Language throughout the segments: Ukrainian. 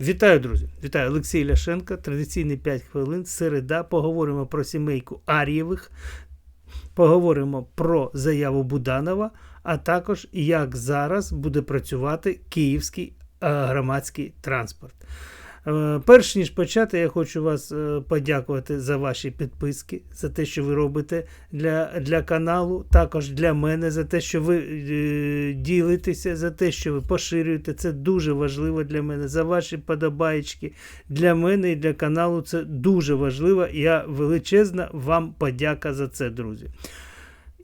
Вітаю, друзі! Вітаю Олексій Ляшенко. Традиційні 5 хвилин. Середа. Поговоримо про сімейку Ар'євих, поговоримо про заяву Буданова, а також як зараз буде працювати київський е, громадський транспорт. Е, Перш ніж почати, я хочу вас е, подякувати за ваші підписки, за те, що ви робите для, для каналу, також для мене, за те, що ви е, ділитеся, за те, що ви поширюєте. Це дуже важливо для мене. За ваші подобаєчки. Для мене і для каналу це дуже важливо. Я величезна вам подяка за це, друзі.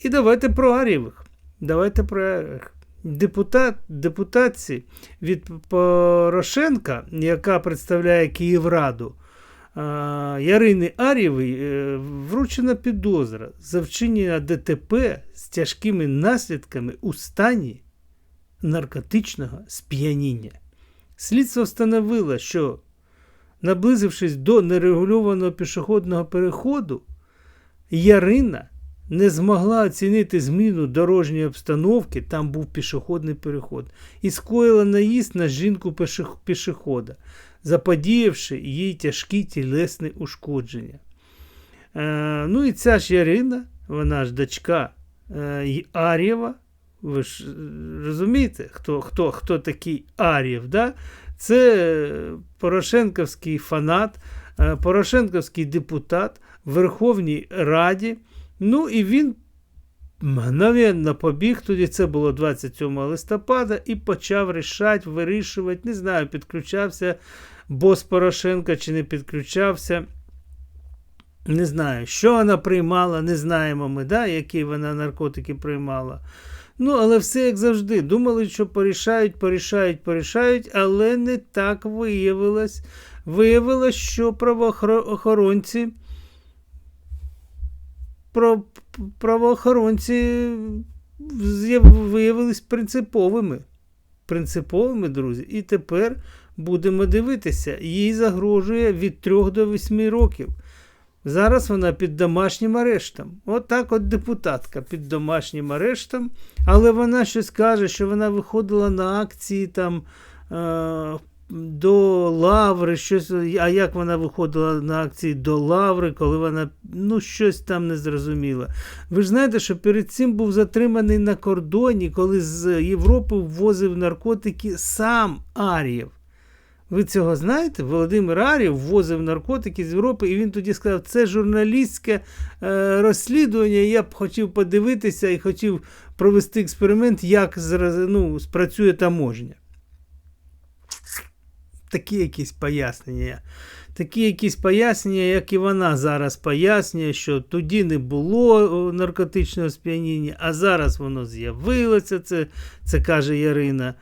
І давайте про Арєвих. Давайте про Арєвих. Депутат, депутатці від Порошенка, яка представляє Київраду, Ярини Арєвій е, вручена підозра за вчинення ДТП з тяжкими наслідками у стані наркотичного сп'яніння. Слідство встановило, що, наблизившись до нерегульованого пішохідного переходу, Ярина не змогла оцінити зміну дорожньої обстановки, там був пішохідний переход, і скоїла наїзд на жінку пішохода, заподіявши їй тяжкі тілесні ушкодження. Е, ну і ця ж Ярина, вона ж дочка е, Ар'єва, ви ж е, розумієте, хто, хто, хто такий Ар'єв, да? це е, Порошенковський фанат, е, Порошенковський депутат в Верховній Раді. Ну і він мгновенно побіг, тоді це було 27 листопада, і почав рішати, вирішувати. Не знаю, підключався бос Порошенка чи не підключався. Не знаю, що вона приймала, не знаємо ми, да, які вона наркотики приймала. Ну, але все як завжди. Думали, що порішають, порішають, порішають, але не так виявилось. Виявилось, що правоохоронці правоохоронці виявились принциповими. Принциповими, друзі. І тепер будемо дивитися. Їй загрожує від 3 до 8 років. Зараз вона під домашнім арештом. Отак от, депутатка під домашнім арештом. Але вона щось каже, що вона виходила на акції там. Е- до Лаври, щось, а як вона виходила на акції до Лаври, коли вона ну, щось там не зрозуміла. Ви ж знаєте, що перед цим був затриманий на кордоні, коли з Європи ввозив наркотики сам Ар'єв. Ви цього знаєте? Володимир Ар'єв ввозив наркотики з Європи, і він тоді сказав, це журналістське е, розслідування. Я б хотів подивитися і хотів провести експеримент, як ну, спрацює таможня такі якісь пояснення. Такі якісь пояснення, як і вона зараз пояснює, що тоді не було наркотичного сп'яніння, а зараз воно з'явилося, це, це каже Ярина.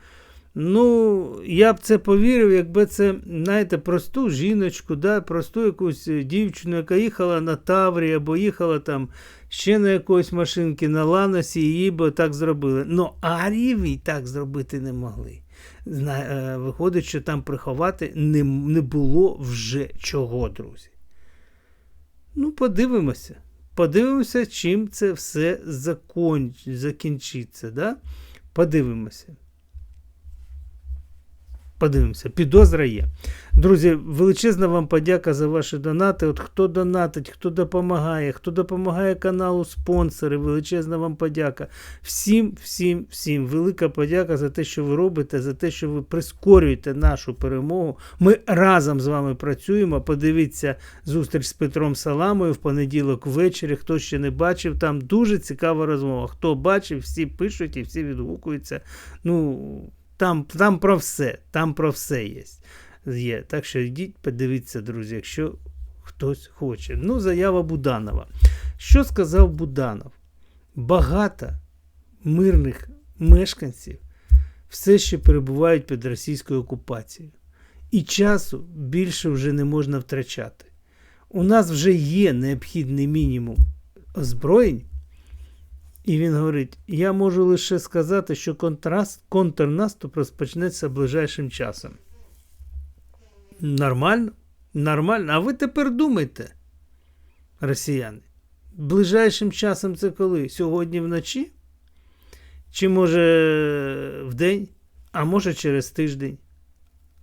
Ну, я б це повірив, якби це, знаєте, просту жіночку, да, просту якусь дівчину, яка їхала на Таврі або їхала там ще на якоїсь машинки на Ланосі, їй би так зробили. Но Ар'єві так зробити не могли. Е, виходить, що там приховати не, не було вже чого, друзі. Ну, подивимося. Подивимося, чим це все закон... закінчиться. Да? Подивимося. Подивимося, підозра є. Друзі, величезна вам подяка за ваші донати. От хто донатить, хто допомагає, хто допомагає каналу спонсори, величезна вам подяка. Всім, всім, всім велика подяка за те, що ви робите, за те, що ви прискорюєте нашу перемогу. Ми разом з вами працюємо. Подивіться зустріч з Петром Саламою в понеділок ввечері. Хто ще не бачив, там дуже цікава розмова. Хто бачив, всі пишуть і всі відгукуються. Ну, там, там про все, там про все є. Є. Так що йдіть, подивіться, друзі, якщо хтось хоче. Ну, заява Буданова. Що сказав Буданов? Багато мирних мешканців все ще перебувають під російською окупацією. І часу більше вже не можна втрачати. У нас вже є необхідний мінімум озброєнь. І він говорить: я можу лише сказати, що контраст, контрнаступ розпочнеться ближайшим часом. Нормально? Нормально. А ви тепер думайте, росіяни. Ближайшим часом це коли? Сьогодні вночі? Чи може в день? А може через тиждень?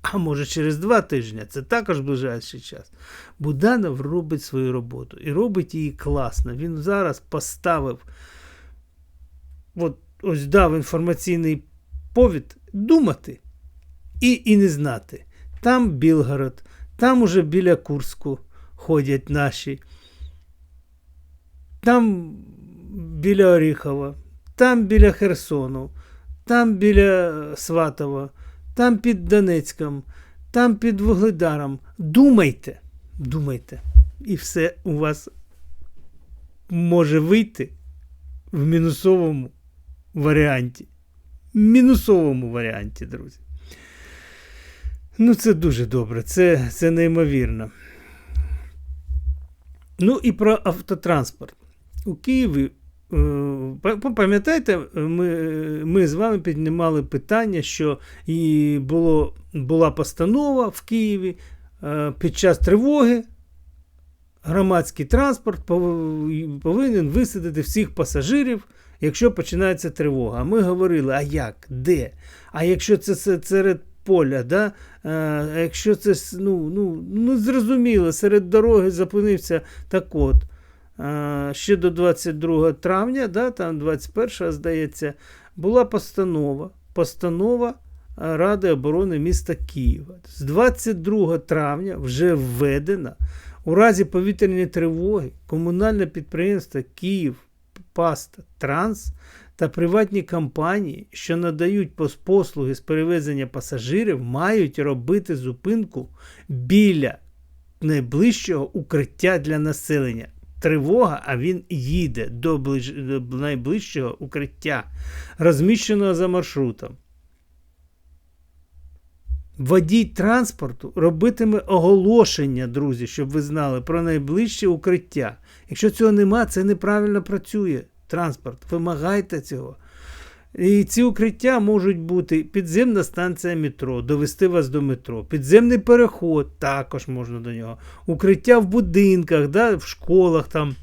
а може через два тижні, це також ближайший час. Буданов робить свою роботу і робить її класно. Він зараз поставив, от ось дав інформаційний повід думати і, і не знати. Там Білгород, там уже біля Курську ходять наші, там біля Оріхова, там біля Херсону, там біля Сватова, там під Донецьком, там під Вугледаром. Думайте, думайте, і все у вас може вийти в мінусовому варіанті. Мінусовому варіанті, друзі. Ну, це дуже добре, це, це неймовірно. Ну і про автотранспорт. У Києві, е, пам'ятаєте, ми ми з вами піднімали питання, що і було, була постанова в Києві е, під час тривоги. Громадський транспорт повинен висадити всіх пасажирів, якщо починається тривога. А ми говорили, а як, де? А якщо це серед поля, да? а якщо це ну, ну, ну, зрозуміло, серед дороги зупинився так от. Ще до 22 травня, да, там 21 здається, була постанова. Постанова Ради оборони міста Києва. З 22 травня вже введена у разі повітряної тривоги комунальне підприємство Київ Паста Транс та приватні компанії, що надають послуги з перевезення пасажирів, мають робити зупинку біля найближчого укриття для населення. Тривога, а він їде до, ближ... до найближчого укриття, розміщеного за маршрутом. Водій транспорту робитиме оголошення, друзі, щоб ви знали про найближче укриття. Якщо цього нема, це неправильно працює транспорт. Вимагайте цього. І ці укриття можуть бути підземна станція метро, довести вас до метро, підземний переход, також можна до нього. Укриття в будинках, да, в школах там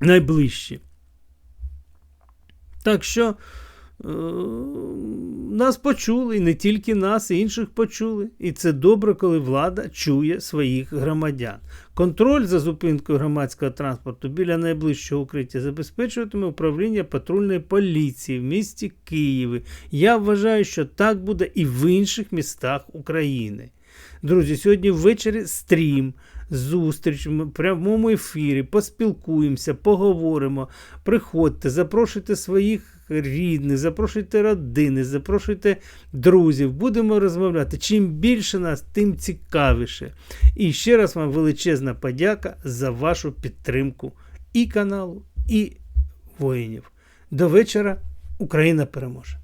найближчі. Так що Е, нас почули, і не тільки нас, і інших почули. І це добре, коли влада чує своїх громадян. Контроль за зупинкою громадського транспорту біля найближчого укриття забезпечуватиме управління патрульної поліції в місті Києві. Я вважаю, що так буде і в інших містах України. Друзі, сьогодні ввечері стрім, зустріч в прямому ефірі, поспілкуємося, поговоримо. Приходьте, запрошуйте своїх рідних, запрошуйте родини, запрошуйте друзів. Будемо розмовляти. Чим більше нас, тим цікавіше. І ще раз вам величезна подяка за вашу підтримку і каналу, і воїнів. До вечора Україна переможе!